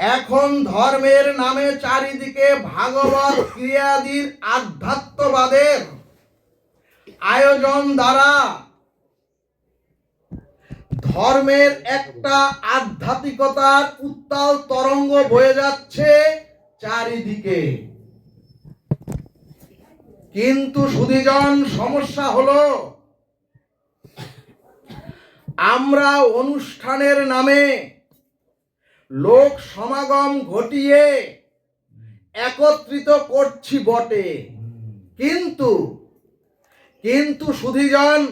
এখন ধর্মের নামে চারিদিকে ভাগবত ক্রিয়াদির আধ্যাত্মবাদের আয়োজন দ্বারা ধর্মের একটা আধ্যাত্মিকতার উত্তাল তরঙ্গ বয়ে যাচ্ছে চারিদিকে। কিন্তু সুধীজন, সমস্যা হলো, আমরা অনুষ্ঠানের নামে লোক সমাগম ঘটিয়ে একত্রিত করছি বটে। কিন্তু কিন্তু সুধীজন,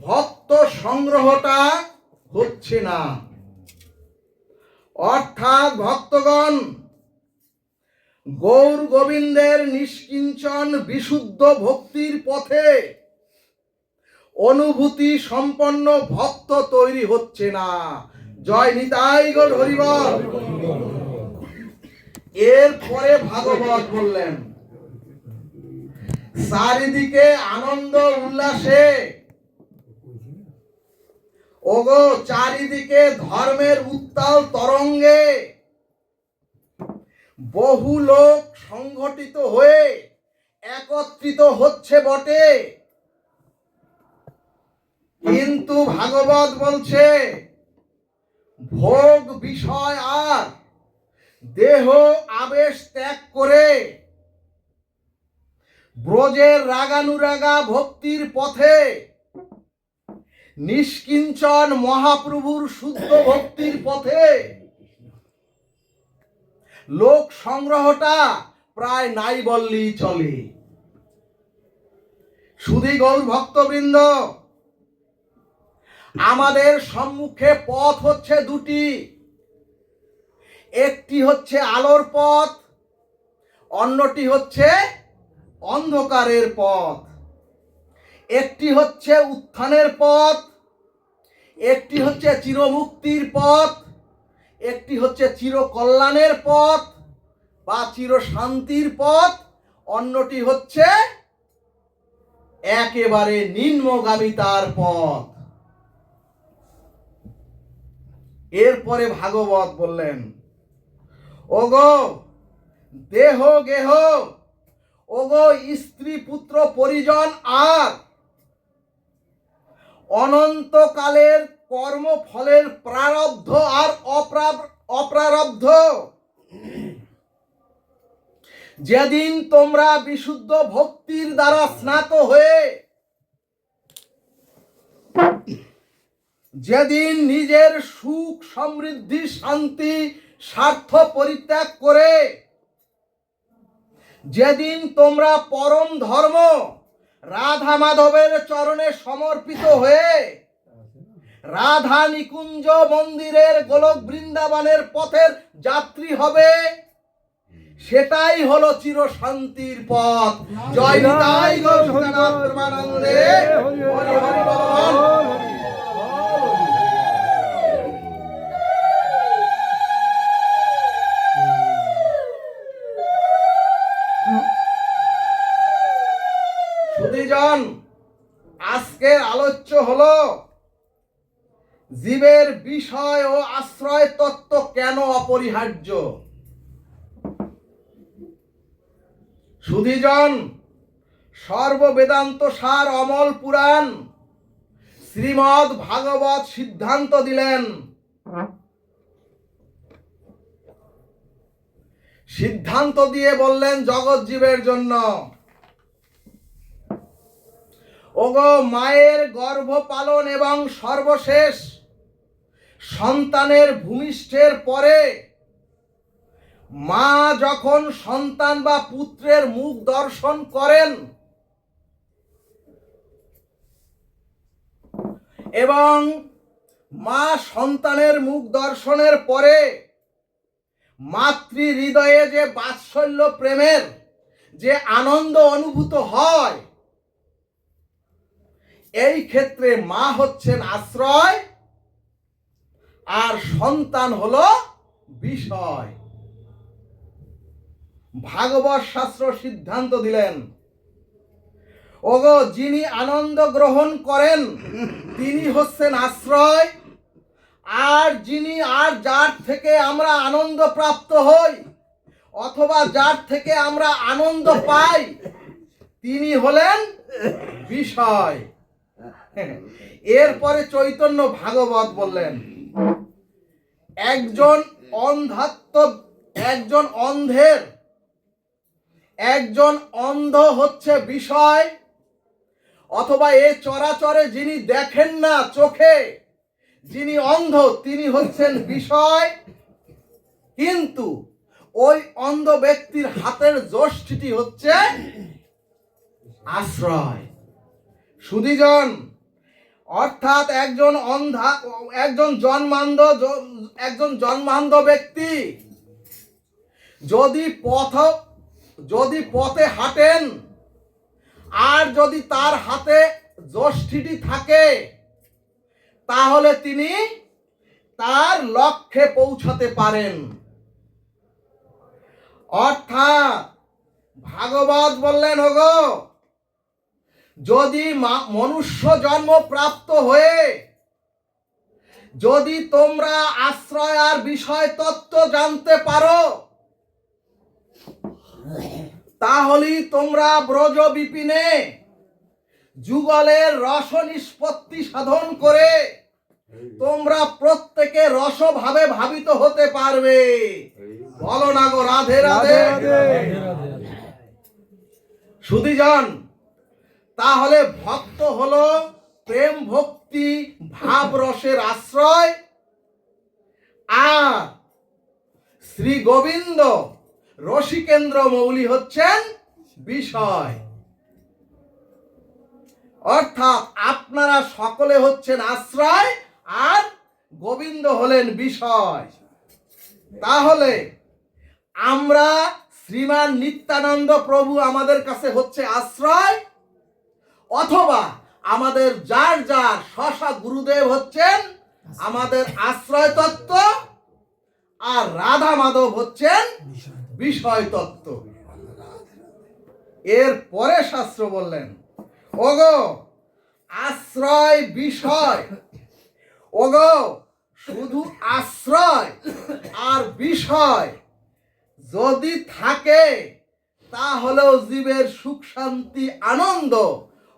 ভক্ত সংগ্রহটা হচ্ছে না। অর্থাৎ ভক্তগণ, গৌর গোবিন্দের নিষ্কিঞ্চন বিশুদ্ধ ভক্তির পথে অনুভূতি সম্পন্ন ভক্ত তৈরি হচ্ছে না। জয় নিতাই গৌর হরিবল। এরপরে ভাগবত বললেন, চারিদিকে আনন্দ উল্লাসে। ওগো, চারিদিকে ধর্মের উত্তাল তরঙ্গে। বহু লোক সংগঠিত হয়ে একত্রিত হচ্ছে বটে। কিন্তু ভাগবত বলছে ভোগ বিষয় আর। দেহ আবেশ ত্যাগ করে। ব্রজের রাগানুরাগা ভক্তির পথে। নিষ্কিঞ্চন মহাপ্রভুর শুদ্ধ ভক্তির পথে। লোক সংগ্রহটা প্রায় নাই বললেই চলে। সুধী গৌর ভক্তবৃন্দ আমাদের সম্মুখে পথ হচ্ছে দুটি। একটি হচ্ছে আলোর পথ, অন্যটি হচ্ছে অন্ধকারের পথ। একটি হচ্ছে উত্থানের পথ, একটি হচ্ছে চিরমুক্তির পথ, একটি হচ্ছে চিরকল্যাণের পথ বা চির শান্তির পথ, অন্যটি হচ্ছে একেবারে নিম্নগামিতার পথ। এরপরে ভাগবত বললেন, ওগো, দেহ, গেহ, ওগো স্ত্রী পুত্র পরিজন আর অনন্তকালের কর্মফলের প্রারব্ধ আর অপ্রা- অপ্রারব্ধ। যেদিন তোমরা বিশুদ্ধ ভক্তির দ্বারা স্নাত হয়ে যেদিন নিজের সুখ, সমৃদ্ধি, শান্তি, স্বার্থ পরিত্যাগ করে, যেদিন তোমরা পরম ধর্ম, রাধা মাধবের চরণে সমর্পিত হয়ে, রাধা নিকুঞ্জ মন্দিরের গোলক বৃন্দাবনের পথের যাত্রী হবে, সেটাই হলো চির শান্তির পথ। জয় হরি হরি সুধীজন আজকের আলোচ্য হলো, জীবের বিষয় ও আশ্রয় তত্ত্ব কেন অপরিহার্য? সুধীজন, সর্ববেদান্ত সার অমল পুরাণ শ্রীমদ ভাগবত সিদ্ধান্ত দিলেন। সিদ্ধান্ত দিয়ে বললেন, জগৎ জীবের জন্য। ওগো মায়ের গর্ভ পালন এবং সর্বশেষ সন্তানের ভূমিষ্ঠের পরে মা যখন সন্তান বা পুত্রের মুখ দর্শন করেন এবং মা সন্তানের মুখ দর্শনের পরে মাতৃ হৃদয়ে যে বাৎসল্য প্রেমের যে আনন্দ অনুভূত হয় এই ক্ষেত্রে মা হচ্ছেন আশ্রয় আর সন্তান হলো বিষয়। ভাগবত শাস্ত্র সিদ্ধান্ত দিলেন, ওগো যিনি আনন্দ গ্রহণ করেন, তিনি হচ্ছেন আশ্রয়, আর যিনি আর যার থেকে আমরা আনন্দ প্রাপ্ত হই, অথবা যার থেকে আমরা আনন্দ পাই, তিনি হলেন বিষয়। এরপরে চৈতন্য ভাগবত বললেন, একজন অন্ধাত্ম একজন অন্ধের, একজন অন্ধ হচ্ছে বিষয়, অথবা এ চরাচরে যিনি দেখেন না চোখে, যিনি অন্ধ, তিনি হচ্ছেন বিষয়। কিন্তু ওই অন্ধ ব্যক্তির হাতের যষ্টিটি হচ্ছে আশ্রয়। সুদীজন অর্থাৎ একজন অন্ধা, একজন জন্মান্ধ একজন জন্মান্ধ ব্যক্তি যদি পথ, যদি পথে হাঁটেন আর যদি তার হাতে যষ্ঠিটি থাকে, তাহলে তিনি তার লক্ষ্যে পৌঁছাতে পারেন। অর্থাৎ ভাগবত বললেন, ওগো যদি মনুষ্য জন্ম প্রাপ্ত হয়ে যদি তোমরা আশ্রয় আর বিষয় তত্ত্ব জানতে পারো তাহলেই তোমরা ব্রজ বিপিনে যুগলের রস নিষ্পত্তি সাধন করে তোমরা প্রত্যেকে রসভাবে ভাবিত হতে পারবে। বলো না গো রাধে রাধে। সুদীজন তাহলে ভক্ত হলো প্রেম ভক্তি, ভাব রসের আশ্রয়। আর শ্রী গোবিন্দ রসিকেন্দ্র মৌলি হচ্ছেন বিষয়। অর্থাৎ আপনারা সকলে হচ্ছেন আশ্রয়, আর গোবিন্দ হলেন বিষয়। তাহলে আমরা শ্রীমান নিত্যানন্দ প্রভু আমাদের কাছে হচ্ছে আশ্রয় অথবা আমাদের যার যার শশা গুরুদেব হচ্ছেন আমাদের আশ্রয় তত্ত্ব আর রাধা মাধব হচ্ছেন বিষয় তত্ত্ব এর পরে শাস্ত্র বললেন ওগো আশ্রয় বিষয় ওগো শুধু আশ্রয় আর বিষয় যদি থাকে তাহলেও জীবের সুখ শান্তি আনন্দ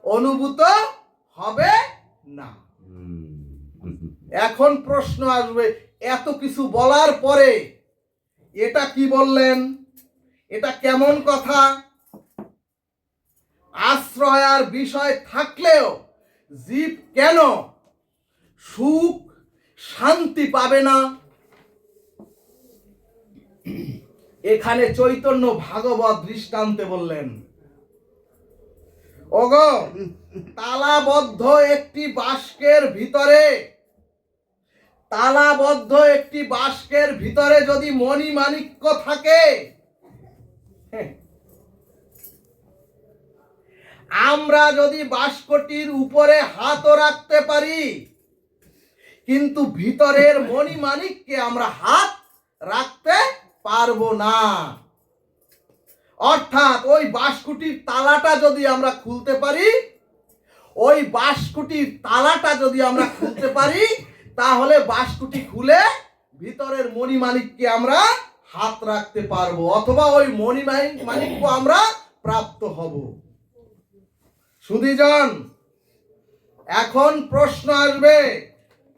অনুভূত হবে না। এখন প্রশ্ন আসবে এত কিছু বলার পরে এটা কি বললেন? এটা কেমন কথা? আশ্রয় আর বিষয় থাকলেও জীব কেন সুখ শান্তি পাবে না? এখানে চৈতন্য ভাগবত দৃষ্টান্তে বললেন ওগো, তালাবদ্ধ একটি বাস্কের ভিতরে, তালাবদ্ধ একটি বাস্কের ভিতরে যদি মণি মাণিক্য থাকে, আমরা যদি বাস্কটির উপরে হাতও রাখতে পারি, কিন্তু ভিতরের মণি মাণিককে আমরা হাত রাখতে পারব না। অর্থাৎ ওই বাসকুটির তালাটা যদি আমরা খুলতে পারি, ওই বাসকুটির তালাটা যদি আমরা খুলতে পারি, তাহলে বাসকুটি খুলে ভিতরের মণি মালিককে আমরা হাত রাখতে পারব, অথবা ওই মণি মালিক মালিককে আমরা প্রাপ্ত হব। সুদীজন এখন প্রশ্ন আসবে,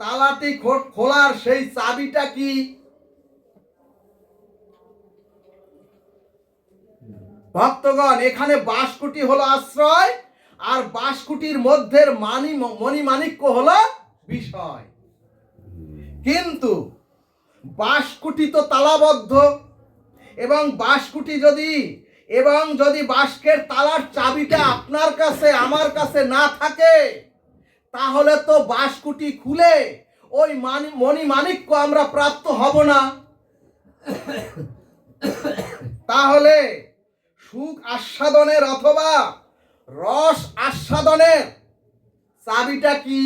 তালাটি খোলার সেই চাবিটা কি? ভক্তগণ, এখানে বাসকুটি হলো আশ্রয়, আর বাসকুটির মধ্যে মানি মণিমাণিক্য হলো বিষয়। কিন্তু বাসকুটি তো তালাবদ্ধ, এবং বাসকুটি যদি, এবং যদি বাস্কের তালার চাবিটা আপনার কাছে, আমার কাছে না থাকে, তাহলে তো বাসকুটি খুলে ওই মানি মণিমাণিক্য আমরা প্রাপ্ত হব না। তাহলে সুখ আস্বাদনের অথবা রস আস্বাদনের। চাবিটা কি?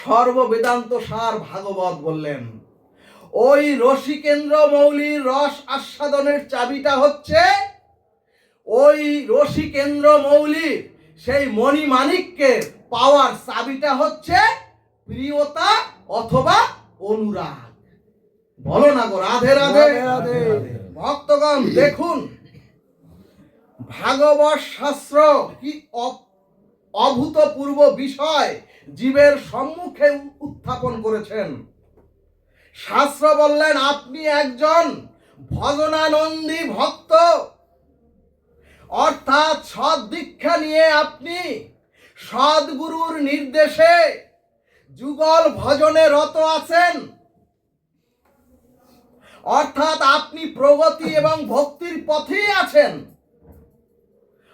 সর্ববেদান্ত সার ভাগবত বললেন, ওই রসিকেন্দ্র মৌলির রস আস্বাদনের চাবিটা হচ্ছে ওই রসিকেন্দ্র মৌলির সেই মণিমাণিক্যের পাওয়ার চাবিটা হচ্ছে প্রিয়তা অথবা অনুরাগ। বলো না গো রাধে রাধে। রাধে। ভক্তগণ দেখুন। ভাগবত শাস্ত্র কি অভূতপূর্ব বিষয় জীবের সম্মুখে উত্থাপন করেছেন। শাস্ত্র বললেন আপনি একজন ভজনানন্দী ভক্ত। অর্থাৎ সৎ দীক্ষা নিয়ে আপনি সদ্গুরুর নির্দেশে যুগল ভজনে রত আছেন। অর্থাৎ আপনি প্রগতি এবং ভক্তির পথেই আছেন।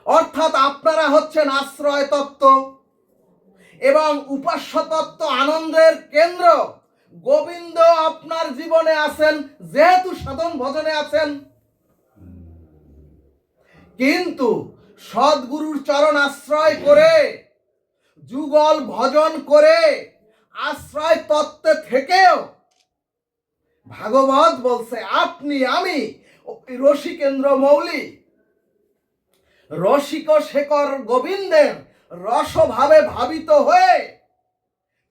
অর্থাৎ আপনারা হচ্ছেন আশ্রয় তত্ত্ব এবং উপাস্য তত্ত্ব আনন্দের কেন্দ্র। গোবিন্দ আপনার জীবনে আছেন, যেহেতু সাধন ভজনে আছেন। কিন্তু সদ্গুরুর চরণ আশ্রয় করে, যুগল ভজন করে আশ্রয় তত্ত্বে থেকেও ভাগবত বলছে আপনি আমি রসিকেন্দ্র মৌলি রসিক শেখর গোবিন্দের রসভাবে ভাবিত হয়ে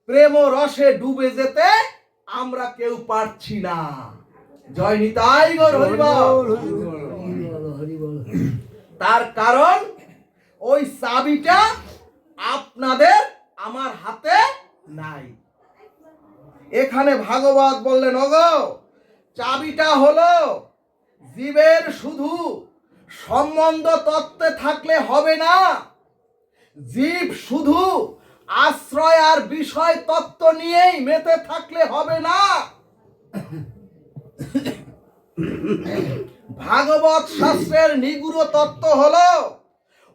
প্রেম রসে ডুবে যেতে আমরা কেউ পারছি না। জয় নিতাই তার কারণ ওই চাবিটা আপনাদের আমার হাতে নাই। এখানে ভাগবত বললেন, ওগো, চাবিটা হলো জীবের শুধু সম্বন্ধ তত্ত্বে থাকলে হবে না। জীব শুধু আশ্রয় আর বিষয় তত্ত্ব নিয়েই মেতে থাকলে হবে না। ভাগবত শাস্ত্রের নিগুড় তত্ত্ব হলো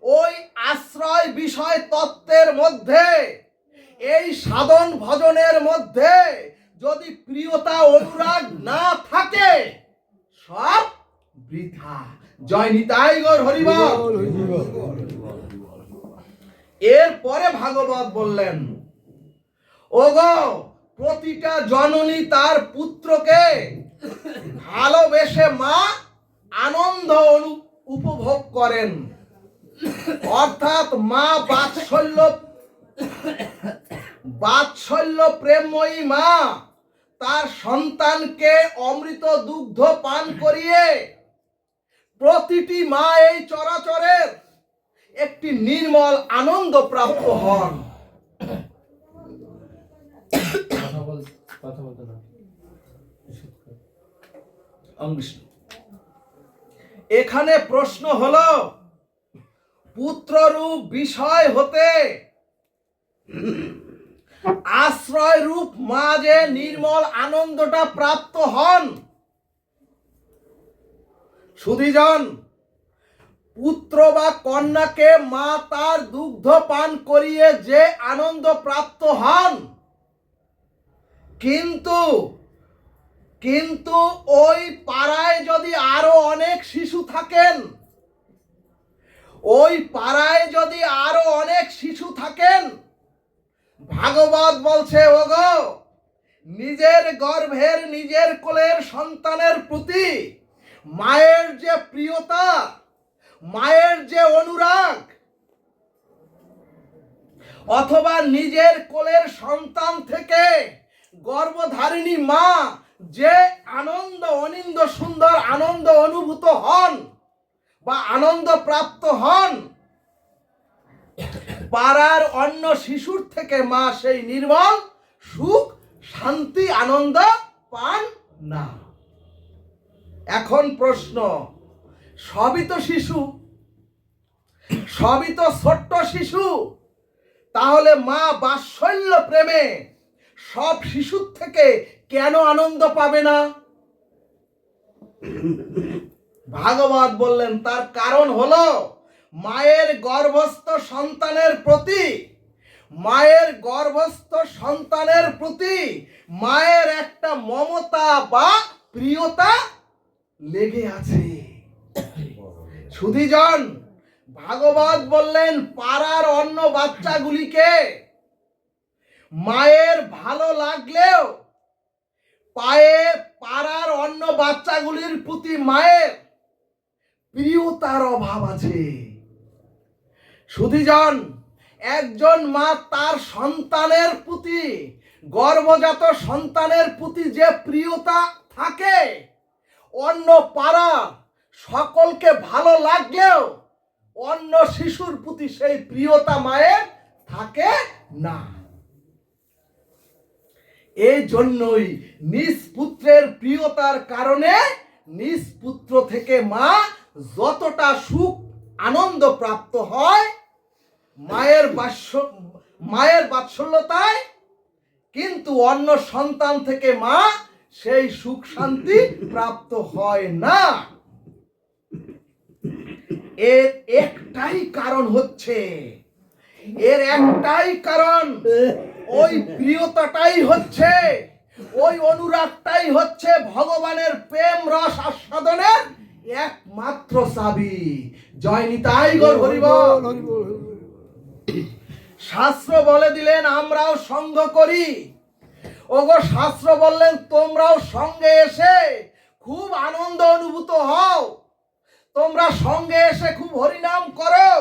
ওই আশ্রয় বিষয় তত্ত্বের মধ্যে এই সাধন ভজনের মধ্যে যদি প্রিয়তা অনুরাগ না থাকে, সব বৃথা। জয় নিতাই গৌর হরিবল। এরপরে ভাগবত বললেন, ওগো, প্রতিটা জননী তার পুত্রকে ভালোবেসে মা আনন্দ উপভোগ করেন। অর্থাৎ মা বাৎসল্য বাৎসল্য প্রেমময়ী মা তার সন্তানকে অমৃত দুগ্ধ পান করিয়ে প্রতিটি মা এই চরাচরের একটি নির্মল আনন্দ প্রাপ্ত হন। এখানে প্রশ্ন হলো পুত্ররূপ বিষয় হতে আশ্রয় রূপ মা যে নির্মল আনন্দটা প্রাপ্ত হন। সুধীজন, পুত্র বা কন্যাকে মা তার দুগ্ধ পান করিয়ে যে আনন্দ প্রাপ্ত হন, কিন্তু কিন্তু ওই পাড়ায় যদি আরও অনেক শিশু থাকেন, ওই পাড়ায় যদি আরও অনেক শিশু থাকেন ভাগবত বলছে, ওগো, নিজের গর্ভের নিজের কোলের সন্তানের প্রতি মায়ের যে প্রিয়তা, মায়ের যে অনুরাগ, অথবা নিজের কোলের সন্তান থেকে গর্ভধারিণী মা যে আনন্দ, অনিন্দ, সুন্দর, আনন্দ অনুভূত হন বা আনন্দ প্রাপ্ত হন পাড়ার অন্য শিশুর থেকে মা সেই নির্মল সুখ, শান্তি, আনন্দ পান না। এখন প্রশ্ন, সবই তো শিশু, সবই তো ছোট্ট শিশু, তাহলে মা বাৎসল্য প্রেমে সব শিশুর থেকে কেন আনন্দ পাবে না? ভাগবত বললেন, তার কারণ হলো মায়ের গর্ভস্থ সন্তানের প্রতি, মায়ের গর্ভস্থ সন্তানের প্রতি মায়ের একটা মমতা বা প্রিয়তা লেগে আছে। সুধীজন, ভাগবত বললেন, পাড়ার অন্য বাচ্চাগুলিকে মায়ের ভালো লাগলেও পায়ে, পাড়ার অন্য বাচ্চাগুলির প্রতি মায়ের প্রিয়তার অভাব আছে। সুধীজন, একজন মা তার সন্তানের প্রতি, গর্ভজাত সন্তানের প্রতি যে প্রিয়তা থাকে, অন্য পাড়া সকলকে ভালো লাগলেও অন্য শিশুর প্রতি সেই প্রিয়তা মায়ের থাকে না। এই জন্যই নিজ পুত্রের প্রিয়তার কারণে নিজ পুত্র থেকে মা যতটা সুখ, আনন্দ প্রাপ্ত হয় মায়ের বাৎস মায়ের বাৎসল্যতায়, কিন্তু অন্য সন্তান থেকে মা সেই সুখ শান্তি প্রাপ্ত হয় না। এর একটাই কারণ হচ্ছে, এর একটাই কারণ ওই প্রিয়তাটাই হচ্ছে, ওই অনুরাগটাই হচ্ছে ভগবানের প্রেম রস আস্বাদনের একমাত্র চাবি। জয় নিতাই গৌর হরিবল। শাস্ত্র বলে দিলেন, আমরাও সঙ্গ করি। ওগো, শাস্ত্র বললেন, তোমরাও সঙ্গে এসে খুব আনন্দ অনুভূত হও। তোমরা সঙ্গে এসে খুব হরিনাম করো।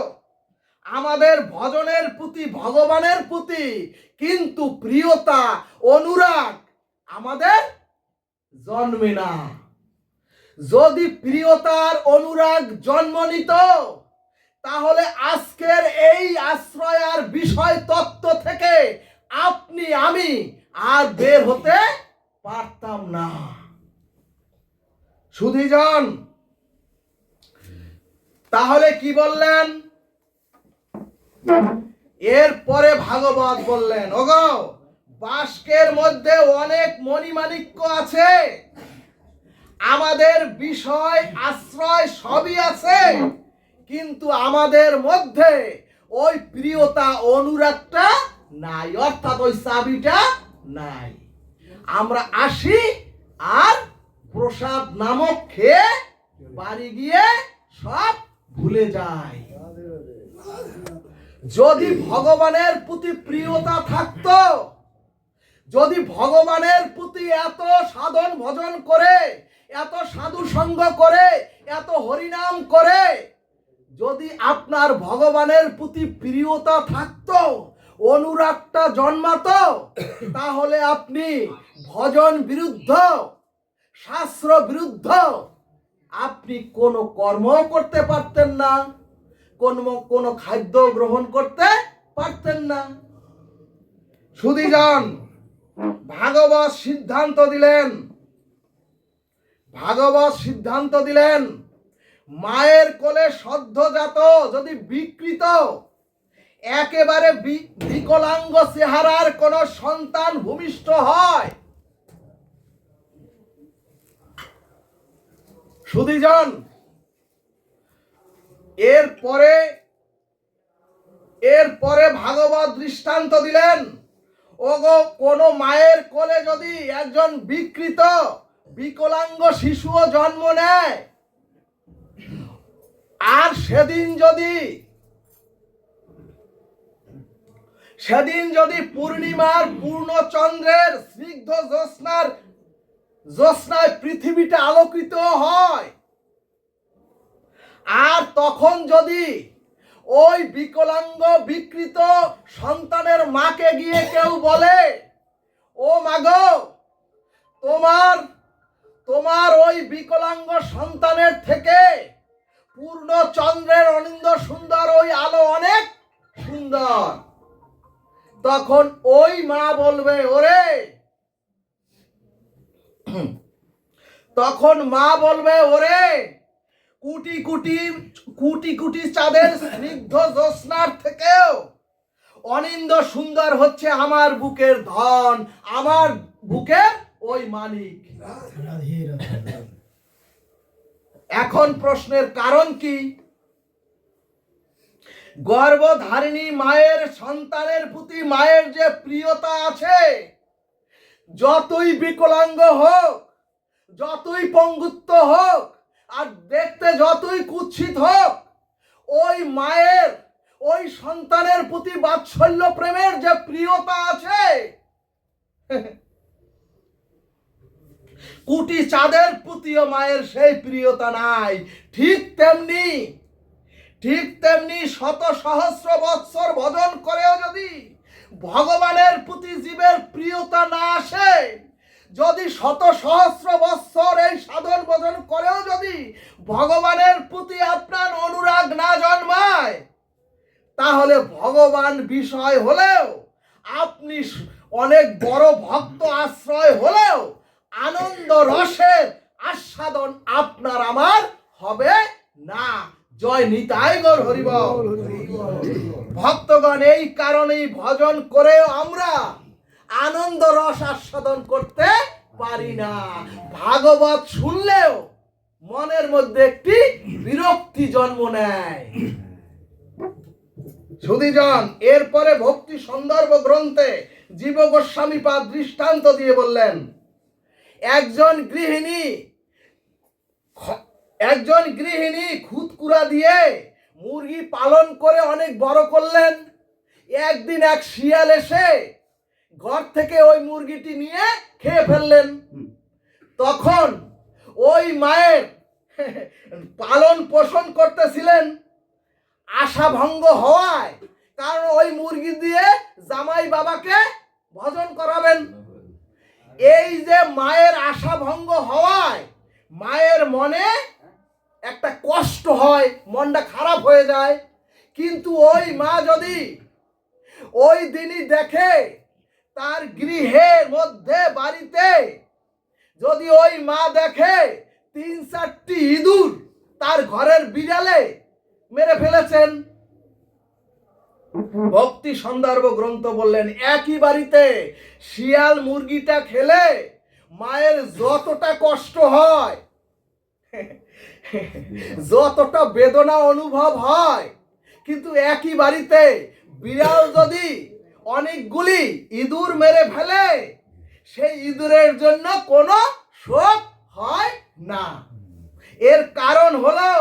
আমাদের ভজনের প্রতি, ভগবানের প্রতি কিন্তু প্রিয়তা, অনুরাগ আমাদের জন্মে না। যদি প্রিয়তার অনুরাগ জন্ম নিত তাহলে আজকের এই আশ্রয় আর বিষয় তত্ত্ব থেকে আপনি, আমি আর বের হতে পারতাম না। সুধীজন, তাহলে কি বললেন? এরপরে ভাগবত বললেন, ওগো, বাস্কের মধ্যে অনেক মণিমাণিক্য আছে। আমাদের বিষয়, আশ্রয় সবই আছে। কিন্তু আমাদের মধ্যে ওই প্রিয়তা অনুরাগটা নাই, অর্থাৎ ওই চাবিটা নাই। আমরা আসি আর প্রসাদ নামক খেয়ে বাড়ি গিয়ে সব ভুলে যাই। যদি ভগবানের প্রতি প্রিয়তা থাকতো, যদি ভগবানের প্রতি এত সাধন ভজন করে, এত সাধু সঙ্গ করে, এত হরিনাম করে যদি আপনার ভগবানের প্রতি প্রিয়তা থাকতো, অনুরাগটা জন্মাতো, তাহলে আপনি ভজন বিরুদ্ধ, শাস্ত্র বিরুদ্ধ, আপনি কোনো কর্ম করতে পারতেন না, কোন, কোনো খাদ্য গ্রহণ করতে পারতেন না। সুদীজন ভাগবত সিদ্ধান্ত দিলেন। ভাগবত সিদ্ধান্ত দিলেন। মায়ের কোলে সদ্যজাত যদি বিকৃত, একেবারে বিকলাঙ্গ চেহারার কোন সন্তান ভূমিষ্ঠ হয়। সুদীজন এরপরে এরপরে ভাগবত দৃষ্টান্ত দিলেন। ওগো, কোন মায়ের কোলে যদি একজন বিকৃত, বিকলাঙ্গ শিশুও জন্ম নেয় আর সেদিন যদি সেদিন যদি পূর্ণিমার পূর্ণ চন্দ্রের স্নিগ্ধ জ্যোৎস্নার, জ্যোৎস্নায় পৃথিবীটা আলোকিত হয়, আর তখন যদি ওই বিকলাঙ্গ বিকৃত সন্তানের মাকে গিয়ে কেউ বলে, ও মাগো তোমার তোমার ওই বিকলাঙ্গ সন্তানের থেকে পূর্ণ চন্দ্রের অনিন্দ সুন্দর, ওই আলো অনেক সুন্দর। তখন ওই মা বলবে, ওরে! তখন মা বলবে, ওরে! কুটি কুটি কুটি কুটি চাঁদের স্নিগ্ধ জ্যোৎস্নার থেকেও অনিন্দ সুন্দর হচ্ছে আমার বুকের ধন, আমার বুকের ওই মালিক। এখন প্রশ্নের কারণ কি? গর্ভধারিণী মায়ের সন্তানের প্রতি মায়ের যে প্রিয়তা আছে, যতই বিকলাঙ্গ হোক, যতই পঙ্গুত্ব হোক, আর দেখতে যতই কুৎসিত হোক, ওই মায়ের, ওই সন্তানের প্রতি বাৎসল্য প্রেমের যে প্রিয়তা আছে কুটি চাঁদের প্রতিও মায়ের সেই প্রিয়তা নাই। ঠিক তেমনি ঠিক তেমনি শত সহস্র বৎসর ভজন করেও যদি ভগবানের প্রতি জীবের প্রিয়তা না আসে, যদি শত সহস্র বৎসর এই সাধন ভজন করেও যদি ভগবানের প্রতি আপনার অনুরাগ না জন্মায়, তাহলে ভগবান বিষয় হলেও, আপনি অনেক বড় ভক্ত আশ্রয় হলেও আনন্দ রসের আস্বাদন আপনার আমার হবে না। জয় নিতাই গৌর হরিবল ভক্তগণ, এই কারণেই ভজন করেও আমরা আনন্দ রস আস্বাদন করতে পারি না। ভাগবত শুনলেও মনের মধ্যে একটি বিরক্তি জন্ম নেয়। সুদীজন এরপরে ভক্তি সন্দর্ভ গ্রন্থে জীব গোস্বামী পা দৃষ্টান্ত দিয়ে বললেন একজন গৃহিণী একজন গৃহিণী খুদকুড়া দিয়ে মুরগি পালন করে অনেক বড় করলেন। একদিন এক শিয়াল এসে ঘর থেকে ওই মুরগিটি নিয়ে খেয়ে ফেললেন। তখন ওই মায়ের পালন পোষণ করতেছিলেন। আশা ভঙ্গ হওয়ায় কারণ ওই মুরগি দিয়ে জামাই বাবাকে ভজন করাবেন। এই যে মায়ের আশা ভঙ্গ হওয়ায়, মায়ের মনে একটা কষ্ট হয়, মনটা খারাপ হয়ে যায়। কিন্তু ওই মা যদি ওই দিনই দেখে তার গৃহের মধ্যে বাড়িতে, যদি ওই মা দেখে তিন চারটি ইঁদুর তার ঘরের বিড়ালে মেরে ফেলেছেন ভক্তি সন্দর্ভ গ্রন্থ বললেন, একই বাড়িতে শিয়াল মুরগিটা খেলে মায়ের যতটা কষ্ট হয়, যতটা বেদনা অনুভব হয়, কিন্তু একই বাড়িতে বিড়াল যদি অনেকগুলি ইঁদুর মেরে ফেলে, সেই ইঁদুরের জন্য কোনো শোক হয় না। এর কারণ হলো,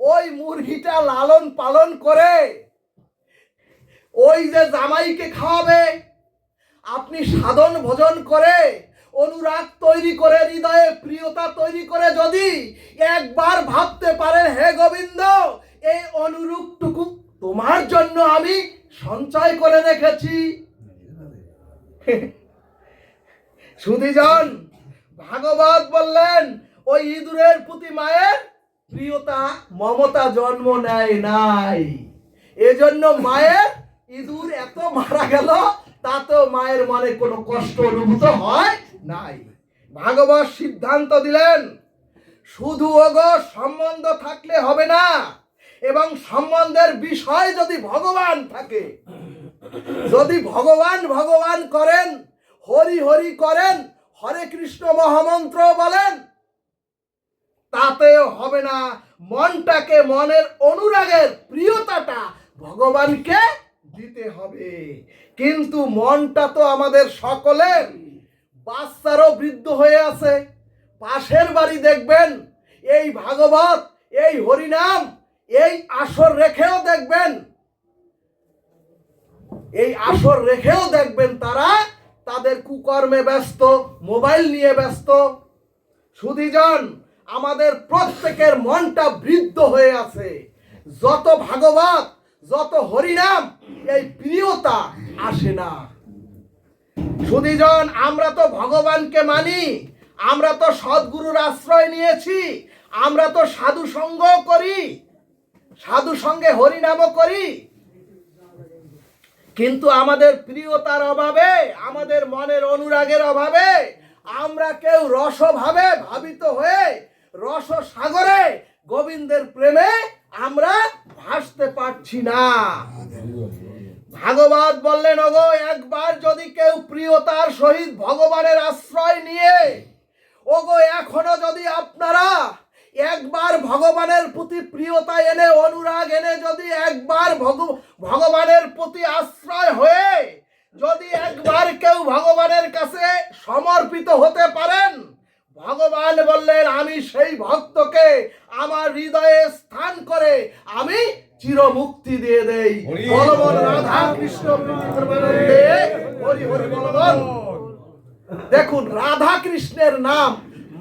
ওই মুরগিটা লালন পালন করে ওই যে জামাইকে খাওয়াবে, আপনি সাধন ভোজন করে, অনুরাগ তৈরি করে, হৃদয়ে প্রিয়তা তৈরি করে যদি একবার ভাবতে পারেন, হে গোবিন্দ, এই অনুরূপটুকু তোমার জন্য আমি সঞ্চয় করে রেখেছি। সুধীজন, ভাগবত বললেন, ওই ইঁদুরের প্রতি মায়ের প্রিয়তা, মমতা জন্ম নেয় নাই। এজন্য মায়ের ইঁদুর এত মারা গেল, তাতেও মায়ের মনে কোনো কষ্ট অনুভূত হয় নাই। ভাগবত সিদ্ধান্ত দিলেন, শুধু ওগো সম্বন্ধ থাকলে হবে না, এবং সম্বন্ধের বিষয় যদি ভগবান থাকে, যদি ভগবান ভগবান করেন, হরি হরি করেন, হরে কৃষ্ণ মহামন্ত্র বলেন, তাতেও হবে না। মনটাকে, মনের অনুরাগের প্রিয়তাটা ভগবানকে দিতে হবে। কিন্তু মনটা তো আমাদের সকলের। বাচ্চারও বৃদ্ধ হয়ে আছে। পাশের বাড়ি দেখবেন, এই ভাগবত, এই হরিনাম, এই আসর রেখেও দেখবেন। এই আসর রেখেও দেখবেন তারা তাদের কুকর্মে ব্যস্ত, মোবাইল নিয়ে ব্যস্ত। সুধীজন, আমাদের প্রত্যেকের মনটা বৃদ্ধ হয়ে আছে। যত ভাগবত যত হরিনাম, এই প্রিয়তা আসে না। সুধীজন, আমরা তো ভগবানকে মানি, আমরা তো সদ্গুরুর আশ্রয় নিয়েছি, আমরা তো সাধু সঙ্গ করি, সাধু সঙ্গে হরিনামও করি। কিন্তু আমাদের প্রিয়তার অভাবে, আমাদের মনের অনুরাগের অভাবে, আমরা কেউ রসভাবে ভাবিত হয়ে রস সাগরে গোবিন্দের প্রেমে আমরা ভাসতে পারছি না। ভাগবত বললেন, ওগো, একবার যদি কেউ প্রিয়তার সহিত ভগবানের আশ্রয় নিয়ে, ওগো, এখনও যদি আপনারা একবার ভগবানের প্রতি প্রিয়তা এনে, অনুরাগ এনে, যদি একবার ভগ- ভগবানের প্রতি আশ্রয় হয়ে, যদি একবার কেউ ভগবানের কাছে সমর্পিত হতে পারেন ভগবান বললেন আমি সেই ভক্তকে আমার হৃদয়ে স্থান করে আমি চিরমুক্তি দিয়ে দেই। হরি বল বল বল। রাধা কৃষ্ণ প্রেমানন্দে হরি হরি বল বল। দেখুন রাধা কৃষ্ণের নাম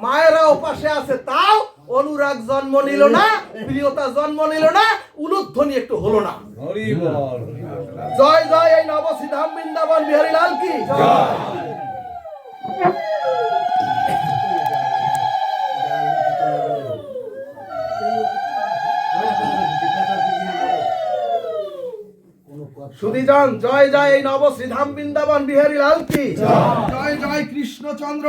মায়েরা উপাসে আছে তাও অনুরাগ জন্ম নিল না প্রিয়তা জন্ম নিল না উলুধ্বনি একটু হলো না। জয় জয় এই নবসিধাম বৃন্দাবন বিহারী লাল কি সুদীজন জয় জয় এই নবশ্রীধাম বৃন্দাবন বিহারী লাল কি? জয়। জয় কৃষ্ণচন্দ্র